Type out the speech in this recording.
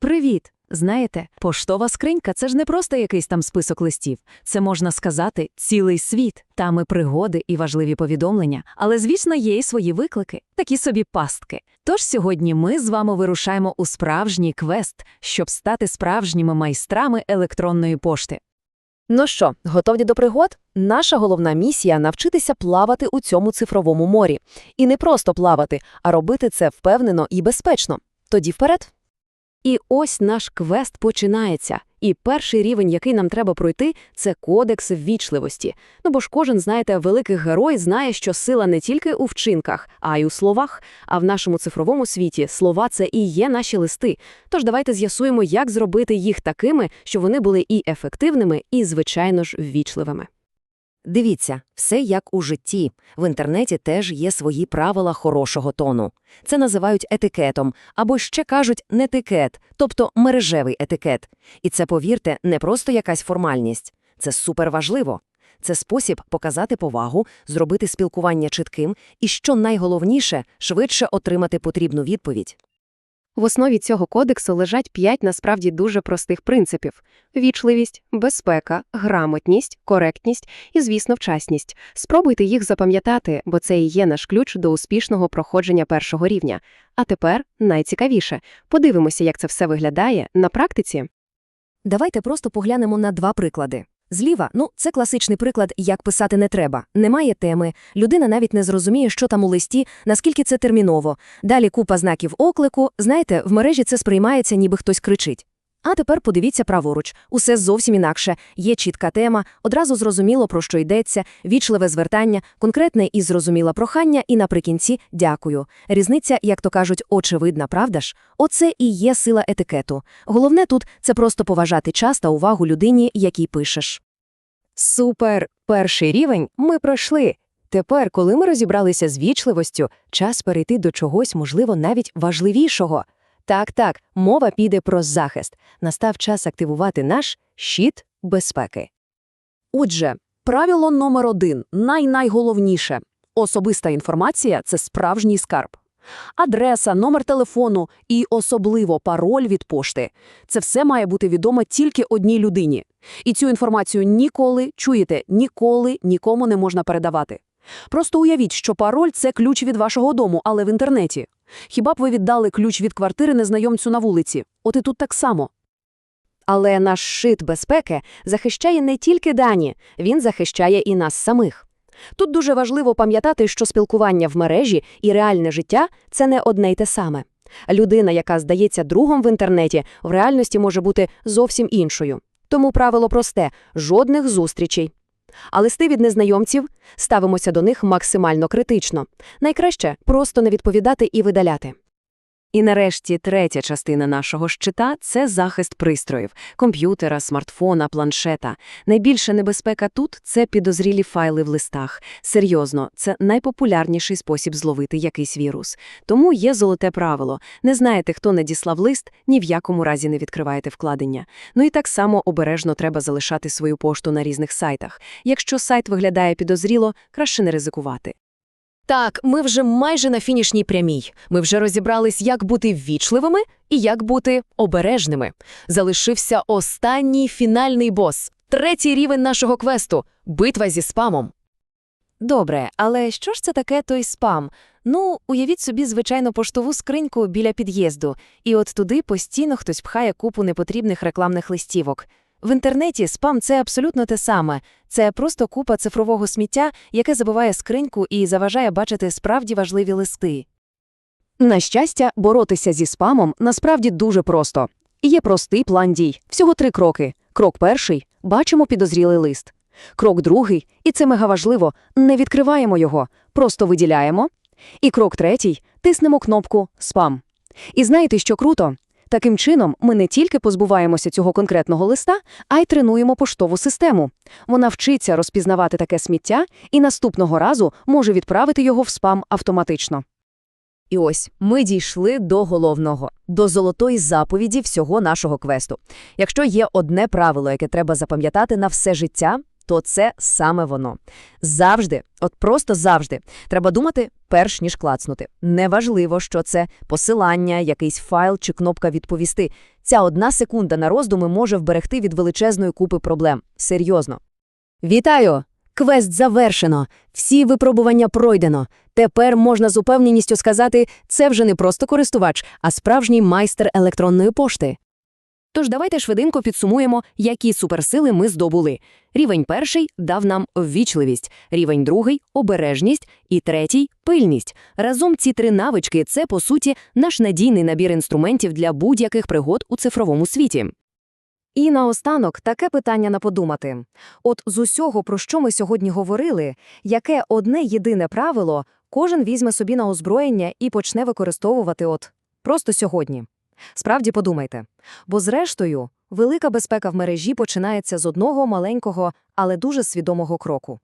Привіт! Знаєте, поштова скринька це ж не просто якийсь там список листів. Це можна сказати цілий світ. Там і пригоди, і важливі повідомлення. Але, звісно, є і свої виклики, такі собі пастки. Тож сьогодні ми з вами вирушаємо у справжній квест, щоб стати справжніми майстрами електронної пошти. Ну що, готові до пригод? Наша головна місія навчитися плавати у цьому цифровому морі. І не просто плавати, а робити це впевнено і безпечно. Тоді вперед. І ось наш квест починається. І перший рівень, який нам треба пройти, це кодекс ввічливості. Ну бо ж кожен, знаєте, великий герой знає, що сила не тільки у вчинках, а й у словах. А в нашому цифровому світі слова це і є наші листи. Тож давайте з'ясуємо, як зробити їх такими, щоб вони були і ефективними, і, звичайно ж, ввічливими. Дивіться, все як у житті. В інтернеті теж є свої правила хорошого тону. Це називають етикетом, або ще кажуть нетикет, тобто мережевий етикет. І це, повірте, не просто якась формальність. Це суперважливо. Це спосіб показати повагу, зробити спілкування чітким і, що найголовніше, швидше отримати потрібну відповідь. В основі цього кодексу лежать п'ять насправді дуже простих принципів: вічливість, безпека, грамотність, коректність і, звісно, вчасність. Спробуйте їх запам'ятати, бо це і є наш ключ до успішного проходження першого рівня. А тепер найцікавіше подивимося, як це все виглядає на практиці. Давайте просто поглянемо на два приклади. Зліва, ну, це класичний приклад, як писати не треба. Немає теми, людина навіть не зрозуміє, що там у листі, наскільки це терміново. Далі купа знаків оклику. Знаєте, в мережі це сприймається, ніби хтось кричить. А тепер подивіться праворуч. Усе зовсім інакше. Є чітка тема, одразу зрозуміло, про що йдеться, вічливе звертання, конкретне і зрозуміле прохання, і наприкінці дякую. Різниця, як то кажуть, очевидна, правда ж? Оце і є сила етикету. Головне тут – це просто поважати час та увагу людині, якій пишеш. Супер! Перший рівень ми пройшли. Тепер, коли ми розібралися з вічливостю, час перейти до чогось, можливо, навіть важливішого. Так, так, мова піде про захист. Настав час активувати наш щит безпеки. Отже, правило номер один най-найголовніше. Особиста інформація – це справжній скарб. Адреса, номер телефону і особливо пароль від пошти – це все має бути відомо тільки одній людині. І цю інформацію ніколи, чуєте, ніколи нікому не можна передавати. Просто уявіть, що пароль – це ключ від вашого дому, але в інтернеті. Хіба б ви віддали ключ від квартири незнайомцю на вулиці? От і тут так само. Але наш шит безпеки захищає не тільки дані, він захищає і нас самих. Тут дуже важливо пам'ятати, що спілкування в мережі і реальне життя – це не одне й те саме. Людина, яка здається другом в інтернеті, в реальності може бути зовсім іншою. Тому правило просте – жодних зустрічей. А листи від незнайомців – ставимося до них максимально критично. Найкраще – просто не відповідати і видаляти. І нарешті третя частина нашого щита – це захист пристроїв – комп'ютера, смартфона, планшета. Найбільша небезпека тут – це підозрілі файли в листах. Серйозно, це найпопулярніший спосіб зловити якийсь вірус. Тому є золоте правило – не знаєте, хто надіслав лист, ні в якому разі не відкриваєте вкладення. Ну і так само обережно треба залишати свою пошту на різних сайтах. Якщо сайт виглядає підозріло, краще не ризикувати. Так, ми вже майже на фінішній прямій. Ми вже розібрались, як бути ввічливими і як бути обережними. Залишився останній фінальний бос, третій рівень нашого квесту – битва зі спамом. Добре, але що ж це таке той спам? Ну, уявіть собі звичайну поштову скриньку біля під'їзду, і от туди постійно хтось пхає купу непотрібних рекламних листівок. В інтернеті спам – це абсолютно те саме. Це просто купа цифрового сміття, яке забиває скриньку і заважає бачити справді важливі листи. На щастя, боротися зі спамом насправді дуже просто. Є простий план дій. Всього три кроки. Крок перший – бачимо підозрілий лист. Крок другий, і це мега важливо, не відкриваємо його, просто виділяємо. І крок третій – тиснемо кнопку «Спам». І знаєте, що круто? Таким чином, ми не тільки позбуваємося цього конкретного листа, а й тренуємо поштову систему. Вона вчиться розпізнавати таке сміття і наступного разу може відправити його в спам автоматично. І ось ми дійшли до головного, до золотої заповіді всього нашого квесту. Якщо є одне правило, яке треба запам'ятати на все життя, то це саме воно. Завжди, от просто завжди, треба думати, перш ніж клацнути. Неважливо, що це посилання, якийсь файл чи кнопка відповісти. Ця одна секунда на роздуми може вберегти від величезної купи проблем. Серйозно. Вітаю! Квест завершено. Всі випробування пройдено. Тепер можна з упевненістю сказати, це вже не просто користувач, а справжній майстер електронної пошти. Тож давайте швиденько підсумуємо, які суперсили ми здобули. Рівень перший дав нам ввічливість, рівень другий – обережність і третій – пильність. Разом ці три навички – це, по суті, наш надійний набір інструментів для будь-яких пригод у цифровому світі. І наостанок таке питання на подумати. От з усього, про що ми сьогодні говорили, яке одне єдине правило кожен візьме собі на озброєння і почне використовувати от просто сьогодні. Справді подумайте. Бо зрештою, велика безпека в мережі починається з одного маленького, але дуже свідомого кроку.